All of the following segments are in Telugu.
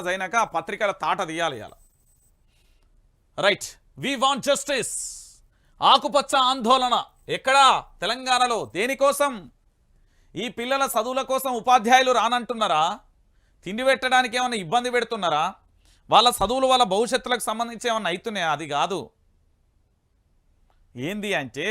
అయినాక ఆ పత్రికల తాట తీయాలి ఇవాళ. రైట్ వి వాంట్ జస్టిస్ ఆకుపచ్చ ఆందోళన. ఎక్కడా? తెలంగాణలో. దేనికోసం ఈ పిల్లల చదువుల కోసం ఉపాధ్యాయులు రానంటున్నారా? తిండి పెట్టడానికి ఏమైనా ఇబ్బంది పెడుతున్నారా? వాళ్ళ చదువులు వాళ్ళ భవిష్యత్తులకు సంబంధించి ఏమైనా అవుతున్నాయా? అది కాదు. ఏంది అంటే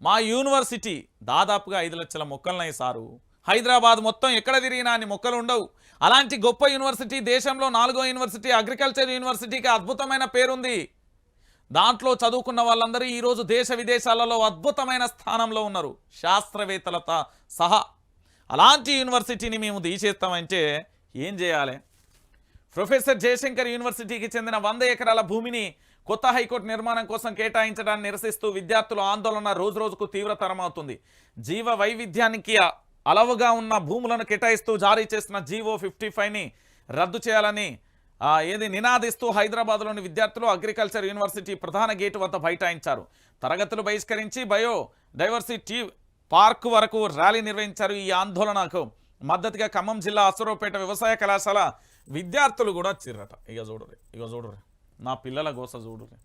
మా యూనివర్సిటీ దాదాపుగా ఐదు లక్షల మొక్కలున్నాయి సారు. హైదరాబాద్ మొత్తం ఎక్కడ తిరిగినా అన్ని మొక్కలు ఉండవు. అలాంటి గొప్ప యూనివర్సిటీ దేశంలో నాలుగో యూనివర్సిటీ అగ్రికల్చర్ యూనివర్సిటీకి అద్భుతమైన పేరుంది. దాంట్లో చదువుకున్న వాళ్ళందరూ ఈరోజు దేశ విదేశాలలో అద్భుతమైన స్థానంలో ఉన్నారు. శాస్త్రవేత్తలతో సహా. అలాంటి యూనివర్సిటీని మేము తీసేస్తామంటే ఏం చేయాలి? ప్రొఫెసర్ జయశంకర్ యూనివర్సిటీకి చెందిన వంద ఎకరాల భూమిని కొత్త హైకోర్టు నిర్మాణం కోసం కేటాయించడాన్ని నిరసిస్తూ విద్యార్థుల ఆందోళన రోజు రోజుకు తీవ్రతరమవుతుంది. జీవ వైవిధ్యానికి అలవుగా ఉన్న భూములను కేటాయిస్తూ జారీ చేసిన జీవో ఫిఫ్టీ ఫైవ్ని రద్దు చేయాలని ఏది నినాదిస్తూ హైదరాబాద్లోని విద్యార్థులు అగ్రికల్చర్ యూనివర్సిటీ ప్రధాన గేటు వద్ద బైఠాయించారు. తరగతులు బహిష్కరించి బయో డైవర్సిటీ పార్క్ వరకు ర్యాలీ నిర్వహించారు ఈ ఆందోళనకు. మద్దతుగా ఖమ్మం జిల్లా అసరోపేట వ్యవసాయ కళాశాల విద్యార్థులు కూడా చిర్రట. ఇక చూడరు ఇక చూడరు నా పిల్లల గోస చూడరు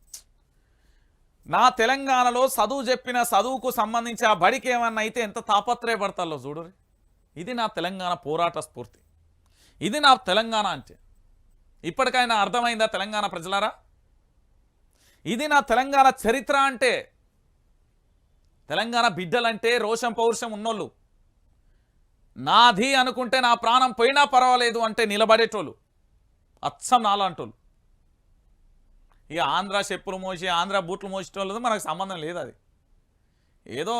నా తెలంగాణలో చదువు చెప్పిన చదువుకు సంబంధించి ఆ బడికి ఏమన్నా అయితే ఎంత తాపత్రయపడతాలో చూడరు ఇది నా తెలంగాణ పోరాట స్ఫూర్తి. ఇది నా తెలంగాణ అంటే. ఇప్పటికైనా అర్థమైందా తెలంగాణ ప్రజలారా? ఇది నా తెలంగాణ చరిత్ర అంటే. తెలంగాణ బిడ్డలంటే రోషం పౌరుషం ఉన్నోళ్ళు. నాది అనుకుంటే నా ప్రాణం పోయినా పర్వాలేదు అంటే నిలబడేటోళ్ళు. అచ్చం నాలంటోళ్ళు. ఇక ఆంధ్ర చెప్పులు మోసి ఆంధ్ర బూట్లు మోసేటోళ్ళది మనకు సంబంధం లేదు అది. ఏదో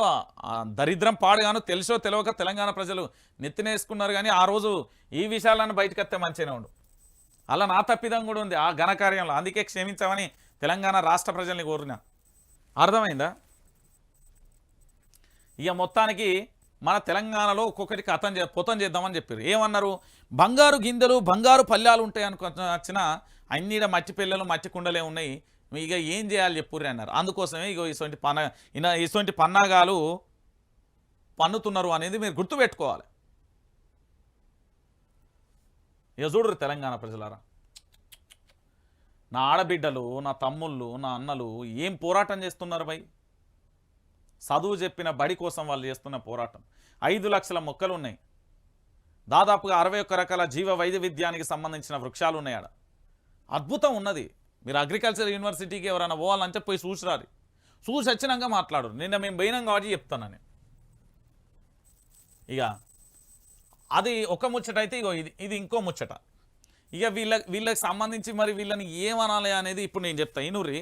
దరిద్రం పాడుగాను తెలుసో తెలియక తెలంగాణ ప్రజలు నెత్తినేసుకున్నారు కానీ ఆ రోజు ఈ విషయాలను బయటకెత్తే మంచిగానే ఉండు. అలా నా తప్పిదం కూడా ఉంది ఆ ఘనకార్యంలో అందుకే క్షమించామని తెలంగాణ రాష్ట్ర ప్రజల్ని కోరిన. అర్థమైందా? ఇక మొత్తానికి మన తెలంగాణలో ఒక్కొక్కటికి అతం చే పొతం చేద్దామని చెప్పారు. ఏమన్నారు? బంగారు గిందెలు బంగారు పల్లెలు ఉంటాయి అనుకు వచ్చిన మట్టి పిల్లలు మట్టి కుండలే ఉన్నాయి. ఇక ఏం చేయాలి చెప్పుర్రి అన్నారు. అందుకోసమే ఇగో ఇటువంటి పన ఇన ఇటువంటి పన్నాగాలు పన్నుతున్నారు అనేది మీరు గుర్తుపెట్టుకోవాలి ఇక చూడరు తెలంగాణ ప్రజలారా. నా ఆడబిడ్డలు నా తమ్ముళ్ళు నా అన్నలు ఏం పోరాటం చేస్తున్నారు భయ్ చదువు చెప్పిన బడి కోసం వాళ్ళు చేస్తున్న పోరాటం. ఐదు లక్షల మొక్కలు ఉన్నాయి దాదాపుగా అరవై ఒక్క రకాల జీవ వైద్య విద్యానికి సంబంధించిన వృక్షాలు ఉన్నాయి ఆడ. అద్భుతం ఉన్నది. మీరు అగ్రికల్చర్ యూనివర్సిటీకి ఎవరైనా పోవాలంటే పోయి చూసిరారు చూసి వచ్చినాక మాట్లాడరు. నిన్న మేము పోయినాం కాబట్టి చెప్తాను ఇక అది ఒక ముచ్చట అయితే ఇగో ఇది ఇది ఇంకో ముచ్చట. ఇక వీళ్ళ వీళ్ళకి సంబంధించి మరి వీళ్ళని ఏమనాలి అనేది ఇప్పుడు నేను చెప్తా. ఇనురి.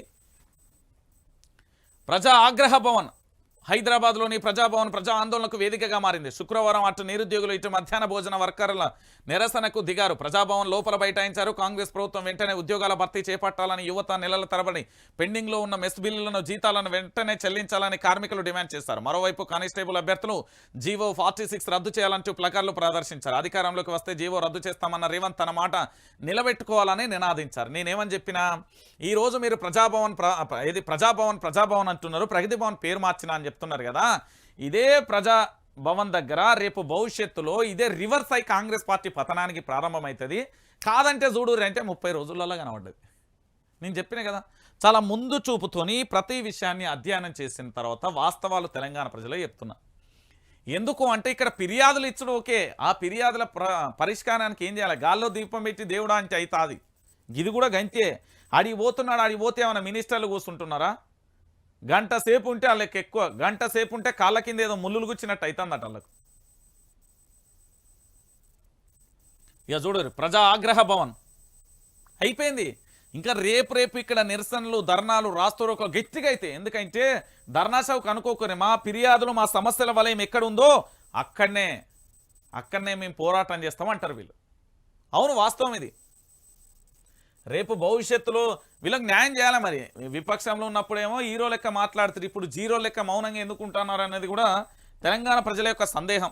ప్రజా ఆగ్రహ భవన్. హైదరాబాద్లోని ప్రజాభవన్ ప్రజా ఆందోళనకు వేదికగా మారింది. శుక్రవారం అటు నిరుద్యోగులు ఇటు మధ్యాహ్న భోజన వర్కర్ల నిరసనకు దిగారు. ప్రజాభవన్ లోపల బైఠాయించారు. కాంగ్రెస్ ప్రభుత్వం వెంటనే ఉద్యోగాల భర్తీ చేపట్టాలని యువత నెలల తరబడి పెండింగ్లో ఉన్న మెస్ బిల్లులను జీతాలను వెంటనే చెల్లించాలని కార్మికులు డిమాండ్ చేశారు. మరోవైపు కానిస్టేబుల్ అభ్యర్థులు జీవో ఫార్టీ సిక్స్ రద్దు చేయాలంటూ ప్లకార్లు ప్రదర్శించారు. అధికారంలోకి వస్తే జీవో రద్దు చేస్తామన్న రేవంత్ తన మాట నిలబెట్టుకోవాలని నినాదించారు. నేనేమని చెప్పినా ఈరోజు మీరు ప్రజాభవన్ ప్ర ఇది ప్రజాభవన్ ప్రజాభవన్ అంటున్నారు. ప్రగతి భవన్ పేరు మార్చినా అని చెప్తున్నారు కదా? ఇదే ప్రజా భవన్ దగ్గర రేపు భవిష్యత్తులో ఇదే రివర్స్ అయి కాంగ్రెస్ పార్టీ పతనానికి ప్రారంభమవుతుంది కాదంటే చూడురు అంటే ముప్పై రోజులలో కనబడ్డది. నేను చెప్పిన కదా? చాలా ముందు చూపుతోని ప్రతి విషయాన్ని అధ్యయనం చేసిన తర్వాత వాస్తవాలు తెలంగాణ ప్రజలే చెప్తున్నా. ఎందుకు అంటే ఇక్కడ ఫిర్యాదులు ఇచ్చడం ఓకే. ఆ ఫిర్యాదుల ప్ర పరిష్కారానికి ఏం చేయాలి? గాల్లో దీపం పెట్టి దేవుడా అంటే అవుతుంది ఇది కూడా గంతే. అడిగిపోతున్నాడు అడిగిపోతే ఏమైనా మినిస్టర్లు కూర్చుంటున్నారా? గంట సేపు ఉంటే వాళ్ళకి ఎక్కువ గంట సేపు ఉంటే కాళ్ళ కింద ఏదో ముళ్ళు గుచ్చినట్టు అవుతుందట వాళ్ళకు. ఇక చూడరు ప్రజా ఆగ్రహ భవన్. అయిపోయింది. ఇంకా రేపు రేపు ఇక్కడ నిరసనలు ధర్నాలు రాస్తూరు గట్టిగా అయితే. ఎందుకంటే ధర్నాశావుకు అనుకోకొని మా ఫిర్యాదులు మా సమస్యల వలయం ఎక్కడుందో అక్కడనే అక్కడనే మేము పోరాటం చేస్తామంటారు వీళ్ళు. అవును వాస్తవం ఇది. రేపు భవిష్యత్తులో వీళ్ళకి న్యాయం చేయాలి మరి? విపక్షంలో ఉన్నప్పుడేమో హీరో లెక్క మాట్లాడుతారు ఇప్పుడు జీరో లెక్క మౌనంగా ఎందుకుంటున్నారు అనేది కూడా తెలంగాణ ప్రజల యొక్క సందేహం.